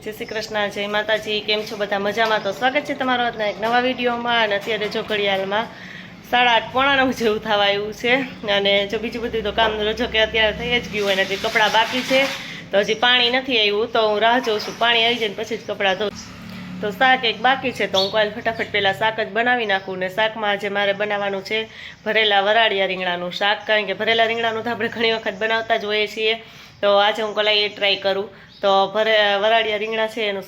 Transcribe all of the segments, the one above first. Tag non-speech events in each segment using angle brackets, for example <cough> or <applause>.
જય શ્રી કૃષ્ણ, જય માતાજી, કેમ છો બધા? મજામાં? તો સ્વાગત છે તમારો આજના એક નવા વિડીયોમાં અને અત્યારે જો ઘડિયાળમાં સાડા આઠ પોણા નવ જેવું થવા આવ્યું છે અને જો બીજું બધું તો કામ રજો કે અત્યારે થઈ જ ગયું હોય ને હજી કપડાં બાકી છે, તો હજી પાણી નથી આવ્યું, તો હું રાહ જોઉં છું. પાણી આવી જાય પછી જ કપડાં ધોઉં તો શાક એક બાકી છે, તો હું કાલે ફટાફટ પહેલાં શાક જ બનાવી નાખું ને શાકમાં આજે મારે બનાવવાનું છે ભરેલા વરાળિયા રીંગણાનું શાક, કારણ કે ભરેલા રીંગણાનું તો આપણે ઘણી વખત બનાવતા જ હોઈએ છીએ. તો આજે હું કલાઈ એ ટ્રાય કરું. તો ભરે, વરાળિયા રીંગણા છે, એનું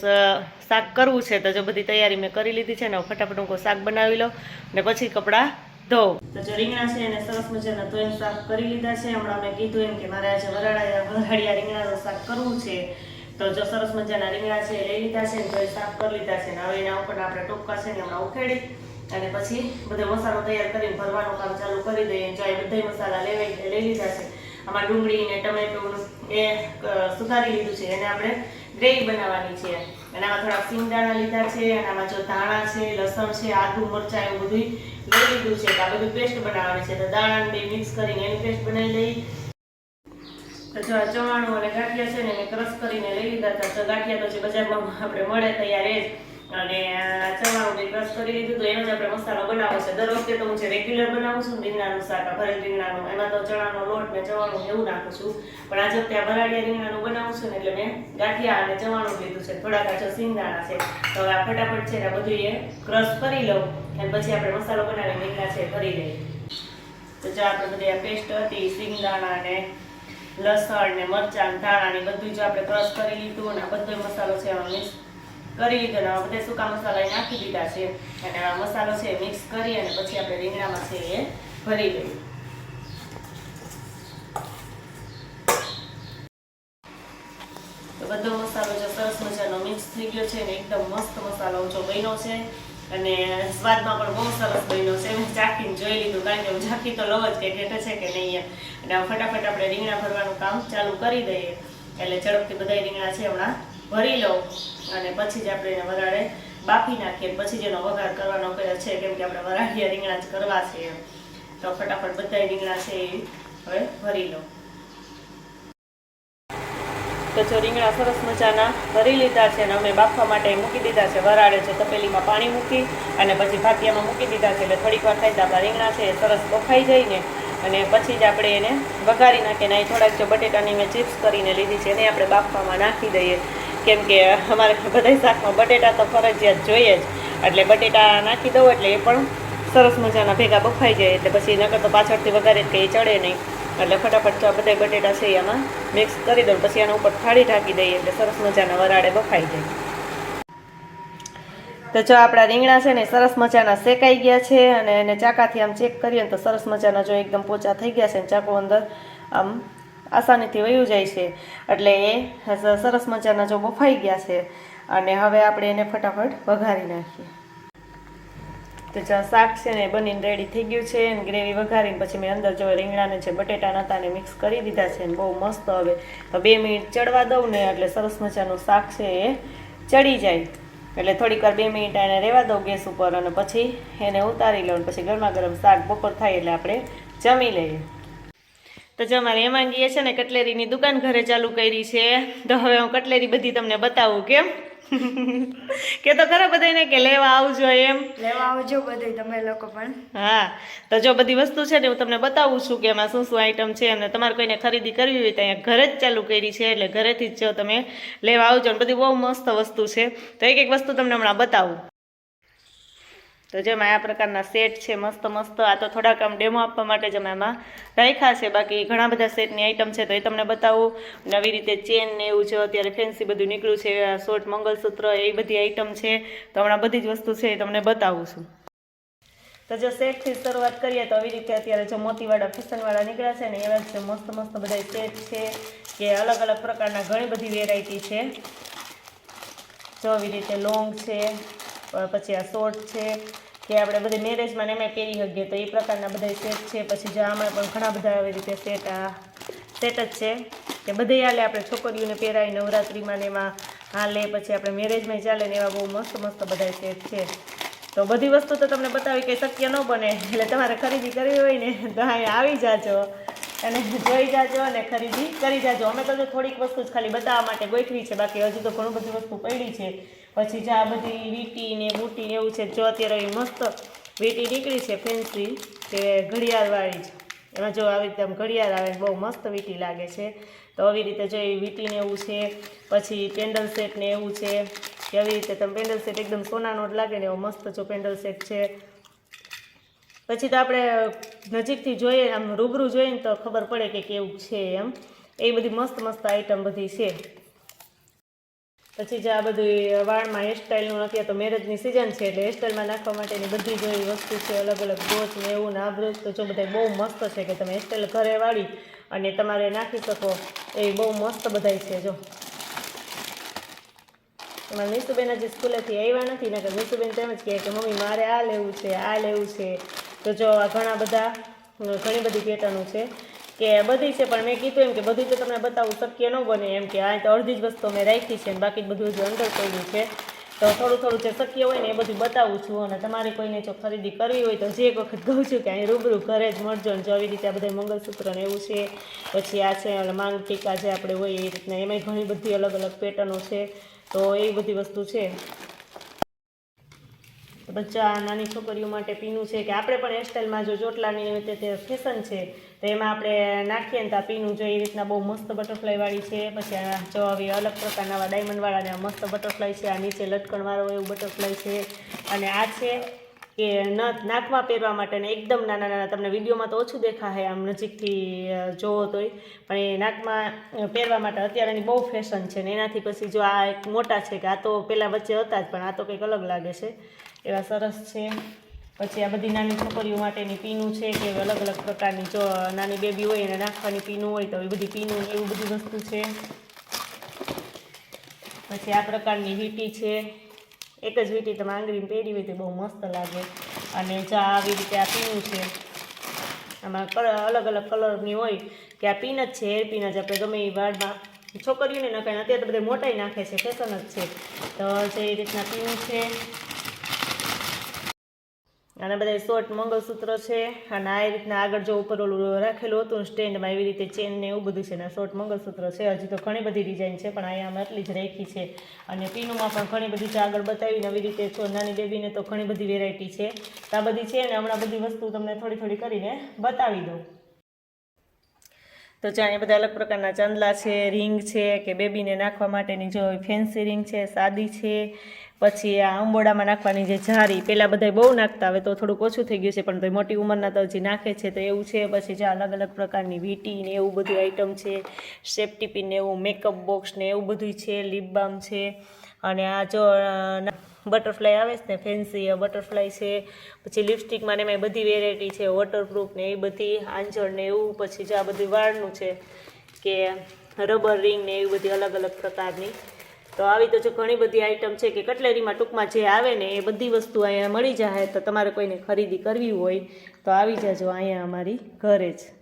શાક કરવું છે, તો જો બધી તૈયારી મેં કરી લીધી છે, ને ફટાફટ હું શાક બનાવી લઉં, ને પછી કપડાં ધોઉં. તો જો રીંગણા છે, એને સરસ મજાના એમ શાક કરી લીધા છે, હમણાં મેં કીધું એમ કે મારે આજે વરાળિયા વરાળિયા રીંગણાનું શાક કરવું છે. તો જો સરસ મજાના રીંગણા છે લઈ લીધા છે તો એ સાફ કરી લીધા છે હવે એના ઉપર આપણે ટોપકા છે, ને હમણાં ઉખેડી, અને પછી બધો મસાલો તૈયાર કરીને ભરવાનું કામ ચાલુ કરી દઈએ, જો એ બધા મસાલા લેવાઈ લઈ લીધા છે. આમાં ડુંગળી ને ટમેટું એ સુધારી લીધું છે. એને આપણે ગ્રેવી બનાવવાની છે. અને થોડા સિંગદાણા લીધા છે અને જો ધાણા છે, લસણ છે, આદુ, મરચાં એવું બધું લઈ લીધું છે. આ બધું પેસ્ટ બનાવવાની છે. તો દાણા બે મિક્સ કરીને એની પેસ્ટ બનાવી લઈ તો જો આ ચવાણું અને ગાંઠિયા છે ને એને ક્રશ કરીને લઈ લીધા હતા. તો ગાંઠિયા તો જે બજારમાં આપણે મળે તૈયાર એ જ. અને ચવાણું મેં ક્રશ કરી લીધું તો એનો જ આપણે મસાલો બનાવવો છે. દર વખતે તો હું જે રેગ્યુલર બનાવું છું રીંગણાનું શાક ભરેલ રીંગણાનું, એમાં તો ચણાનો લોટ ને ચવાણું એવું નાખું છું. પણ આજે આ ભરાડિયા રીંગણાનું બનાવું છું ને એટલે મેં ગાંઠિયા અને ચવાણું લીધું છે. થોડા કાચો જો સિંગદાણા છે. તો હવે આ ફટાફટ છે ને બધું એ ક્રશ કરી લઉં અને પછી આપણે મસાલો બનાવી રીંગણા છે, ભરી લઈએ. તો જો આપણે બધી આ પેસ્ટ હતી સિંગદાણા ને લસણ ને મરચાં ધાણા ને બધું જો આપણે ક્રશ કરી લીધું અને આ બધો મસાલો છે મિક્સ કરી લીધો ને બધા સૂકા મસાલા નાખી દીધા છે. અને આ મસાલો છે મિક્સ કરી અને પછી આપણે રીંગણામાં છે એ ભરી લઈએ તો બધો મસાલો જો સરસ મજાનો મિક્સ થઈ ગયો છે ને એકદમ મસ્ત મસાલો જો બન્યો છે. અને સ્વાદમાં પણ બહુ સરસ બન્યો છે. મેં ચાખીને જોઈ લીધું કારણ કે હું ચાખી તો લઉં જ કે ઘેટે છે કે નહીં અને ફટાફટ આપણે રીંગણા ભરવાનું કામ ચાલુ કરી દઈએ. એટલે ઝડપથી બધા રીંગણા છે હમણાં ભરી લઉં અને પછી જ આપણે એને વરાળે બાફી નાખીએ પછી જ એનો વઘાર કરવાનો છે, કેમ કે આપણે વરાળિયા રીંગણા જ કરવા છે એમ. તો ફટાફટ બધા રીંગણા છે એ હવે ભરી લઉં. તો જો રીંગણા સરસ મજાના ભરી લીધા છે અને અમે બાફવા માટે મૂકી દીધા છે, વરાળે છે તપેલીમાં પાણી મૂકી અને પછી ભાતિયામાં મૂકી દીધા છે એટલે થોડીક વાર થાય આપણા રીંગણા છે એ સરસ બફાઈ જાય ને અને પછી જ આપણે એને વઘારી નાખીએ. ને અહીં થોડાક જો બટેટાની મેં ચિપ્સ કરીને લીધી છે, એને આપણે બાફવામાં નાખી દઈએ. કેમ કે અમારે બધા શાકમાં બટેટા તો ફરજિયાત જોઈએ જ. એટલે બટેટા નાખી દઉં એટલે એ પણ સરસ મજાના ભેગા બફાઈ જાય. એટલે પછી નકર તો પાછળથી વઘારે કંઈ ચડે નહીં. એટલે ફટાફટ બધા બટેટા છે એમાં મિક્સ કરી દઉં. પછી એના ઉપર થાળી ઢાંકી દઈએ એટલે સરસ મજાના વરાળે બફાઈ જાય. તો જો આપણા રીંગણા છે ને સરસ મજાના શેકાઈ ગયા છે અને એને ચાકાથી આમ ચેક કરીએ ને તો સરસ મજાના જો એકદમ પોચા થઈ ગયા છે ને ચાકુ અંદર આમ આસાનીથી વયું જાય છે. એટલે એ સરસ મજાના જો બફાઈ ગયા છે. અને હવે આપણે એને ફટાફટ વઘારી નાખીએ. તો જ્યાં શાક છે ને બનીને રેડી થઈ ગયું છે અને ગ્રેવી વઘારીને પછી મેં અંદર જો રીંગણાને છે બટેટા તાને મિક્સ કરી દીધા છે ને બહુ મસ્ત હવે. બે મિનિટ ચડવા દઉં ને એટલે સરસ મજાનું શાક છે એ ચડી જાય. એટલે થોડીક વાર બે મિનિટ એને રહેવા દઉં ગેસ ઉપર અને પછી એને ઉતારી લઉં પછી ગરમા ગરમ શાક બપોર થાય એટલે આપણે જમી લઈએ. તો જો અમારે હેમાંગીએ છે ને કટલેરીની દુકાન ઘરે ચાલુ કરી છે. તો હવે હું કટલેરી બધી તમને બતાવું કેમ? <laughs> કે તો ખરા બધાને કે લેવા આવજો એમ. લેવા આવજો બધે તમે લોકો પણ. હા તો જો બધી વસ્તુ છે ને હું તમને બતાવું છું કે એમાં શું શું આઈટમ છે અને તમારે કોઈને ખરીદી કરવી હોય તો અહીંયા ઘરે જ ચાલુ કરી છે એટલે ઘરેથી જ જો તમે લેવા આવજો અને બધી બહુ મસ્ત વસ્તુ છે. તો એક એક વસ્તુ તમને હમણાં બતાવું. તો જેમાં આ પ્રકારના સેટ છે, મસ્ત મસ્ત. આ તો થોડાક આમ ડેમો આપવા માટે જ આમાં રાખ્યા છે. બાકી ઘણા બધા સેટની આઇટમ છે, તો એ તમને બતાવું. નવી રીતે ચેન ને એવું છે અત્યારે ફેન્સી બધું નીકળ્યું છે શોર્ટ મંગલસૂત્ર, એ બધી આઇટમ છે. તો હમણાં બધી જ વસ્તુ છે એ તમને બતાવું છું. તો જો સેટથી શરૂઆત કરીએ, તો આવી રીતે અત્યારે જો મોતીવાળા ફેશનવાળા નીકળ્યા છે ને, એવા જ મસ્ત મસ્ત બધા સેટ છે કે અલગ અલગ પ્રકારના ઘણી બધી વેરાયટી છે. જો આવી રીતે લોંગ છે પછી આ શોર્ટ છે કે આપણે બધી મેરેજમાં ને એમાં પહેરી શકીએ, તો એ પ્રકારના બધા સેટ છે. પછી જો આમાં પણ ઘણા બધા આવી રીતે સેટ સેટ જ છે. કે બધે હાલે આપણે છોકરીઓને પહેરાય, નવરાત્રિમાં ને એમાં હાલે, પછી આપણે મેરેજમાં ચાલે ને એવા બહુ મસ્ત મસ્ત બધા સેટ છે. તો બધી વસ્તુ તો તમને બતાવી કંઈ શક્ય ન બને, એટલે તમારે ખરીદી કરવી હોય ને, તો અહીંયા આવી જાજો. અને જોઈ જાજો અને ખરીદી કરી જાજો. અમે તો થોડીક વસ્તુ જ ખાલી બતાવવા માટે ગોઠવી છે. બાકી હજુ તો ઘણું બધી વસ્તુ પડી છે. પછી જે આ બધી વીટી ને બૂટી ને એવું છે, જો અત્યારે એવી મસ્ત વીટી નીકળી છે ફેન્સી કે ઘડિયાળવાળી જ. એમાં જો આવી રીતે ઘડિયાળ આવે બહુ મસ્ત વીટી લાગે છે. તો આવી રીતે જો એ વીટી ને એવું છે, પછી પેન્ડલ સેટ ને એવું છે, કે આવી રીતે તમે પેન્ડલ સેટ એકદમ સોનાનો જ લાગે ને એવો મસ્ત જો પેન્ડલ સેટ છે. પછી તો આપણે નજીકથી જોઈએ, આમ રૂબરૂ જોઈએ ને તો ખબર પડે કે કેવું છે એમ. એ બધી મસ્ત મસ્ત આઈટમ બધી છે. પછી જે આ બધું વાળમાં હેરસ્ટાઈલનું અત્યારે તો મેરેજની સિઝન છે એટલે હેરસ્ટાઈલમાં નાખવા માટેની બધી જ એવી વસ્તુ છે, અલગ અલગ ગોચ ને એવું ને આ બધું તો જો બધા બહુ મસ્ત છે કે તમે હેરસ્ટાઈલ ઘરે વાળી અને તમારે નાખી શકો, એ બહુ મસ્ત બધાય છે જો. એમાં મીસુબેન હજી સ્કૂલેથી આવ્યા નથી ને કે મીસુબેન તેમ જ કહે કે, મમ્મી, મારે આ લેવું છે, આ લેવું છે. તો જો ઘણા બધા, ઘણી બધી પેટર્નો છે કે બધી છે, પણ મેં કીધું એમ કે બધી તો તમને બતાવવું શક્ય ન બને એમ કે આ તો અડધી જ વસ્તુ મેં રાખી છે અને બાકી બધું હજુ અંદર કર્યું છે. તો થોડું થોડું જે શક્ય હોય ને એ બધું બતાવું છું અને તમારે કોઈને જો ખરીદી કરવી હોય તો જે એક વખત કહું છું કે અહીં રૂબરૂ ઘરે જ મળજો ને જો આવી રીતે આ બધા મંગલસૂત્ર ને એવું છે, પછી આ છે માંગ ટીકા જે આપણે હોય એ રીતના, એમાંય ઘણી બધી અલગ અલગ પેટર્નો છે. તો એ બધી વસ્તુ છે. બચ્ચા નાની છોકરીઓ માટે પીનું છે કે આપણે પણ હેરસ્ટાઈલમાં જો ચોટલાની ફેશન છે, તો એમાં આપણે નાખીએ ને તો પીનું જો એ રીતના બહુ મસ્ત બટરફ્લાયવાળી છે, પછી આ જો આવી અલગ પ્રકારના ડાયમંડવાળાને મસ્ત બટરફ્લાય છે, આ નીચે લટકણવાળો એવું બટરફ્લાય છે, અને આ છે કે નથ નાકમાં પહેરવા માટે ને એકદમ નાના નાના, તમને વિડીયોમાં તો ઓછું દેખાશે આમ નજીકથી જોવો તોય. પણ એ નાકમાં પહેરવા માટે અત્યારેની બહુ ફેશન છે ને એનાથી પછી જો આ એક મોટા છે કે આ તો પહેલાં વચ્ચે હતા જ, પણ આ તો કંઈક અલગ લાગે છે. એવા સરસ છે. પછી આ બધી નાની છોકરીઓ માટેની પીનું છે કે અલગ અલગ પ્રકારની જો નાની બેબી હોય એને નાખવાની પીનું હોય તો એ બધી પીનું એવું બધી વસ્તુ છે. પછી આ પ્રકારની વીટી છે. એક જ વીંટી તમે આંગળીને પહેરી હોય તો બહુ મસ્ત લાગે. અને ચા આવી રીતે આ પીનું છે. આમાં અલગ અલગ કલરની હોય કે આ પીન જ છે હેર પીન જ આપણે ગમે એ વાળમાં. છોકરીઓને નખાય અત્યારે તો બધા મોટાઈ નાખે છે ફેશન જ છે. તો જે રીતના પીનું છે અને બધા શોર્ટ મંગળસૂત્ર છે અને આ રીતના આગળ જો ઉપર ઓલું રાખેલું હતું સ્ટેન્ડમાં એવી રીતે ચેન ને એવું બધું છે ને શોર્ટ મંગળસૂત્ર છે. હજી તો ઘણી બધી ડિઝાઇન છે પણ અહીંયા અમે એટલી જ રાખી છે. અને પીનુંમાં પણ ઘણી બધી આગળ બતાવીને આવી રીતે છો નાની બેબીને તો ઘણી બધી વેરાયટી છે. તો આ બધી છે ને હમણાં બધી વસ્તુ તમને થોડી થોડી કરીને બતાવી દઉં. તો એ બધા અલગ પ્રકારના ચાંદલા છે રિંગ છે કે બેબીને નાખવા માટેની જો ફેન્સી રિંગ છે, સાદી છે પછી આ અંબોડામાં નાખવાની જે જારી પહેલાં બધા બહુ નાખતા, હવે તો થોડુંક ઓછું થઈ ગયું છે, પણ તો મોટી ઉંમરના તો હજી નાખે છે, તો એવું છે, પછી જે અલગ અલગ પ્રકારની વીટી ને એવું બધું આઈટમ છે, સેફ્ટી પિન ને એવું મેકઅપ બોક્સ ને એવું બધું છે લીપ બામ છે, અને આ જો બટરફ્લાય આવે છે ને ફેન્સી બટરફ્લાય છે, પછી લિપસ્ટિકમાં ને એમાં બધી વેરાયટી છે વોટરપ્રૂફ ને એ બધી આંજણ ને એવું, પછી જે આ બધું વાળનું છે, કે રબર રિંગ ને એવી બધી અલગ અલગ પ્રકારની તો આવી તો જો ઘણી બધી આઈટમ છે કે કટલેરીમાં ટૂંકમાં જે આવે ને એ બધી વસ્તુ અહીંયા મળી જાય તો તમારે કોઈને ખરીદી કરવી હોય તો આવી જાજો અહીંયા અમારી ઘરે જ.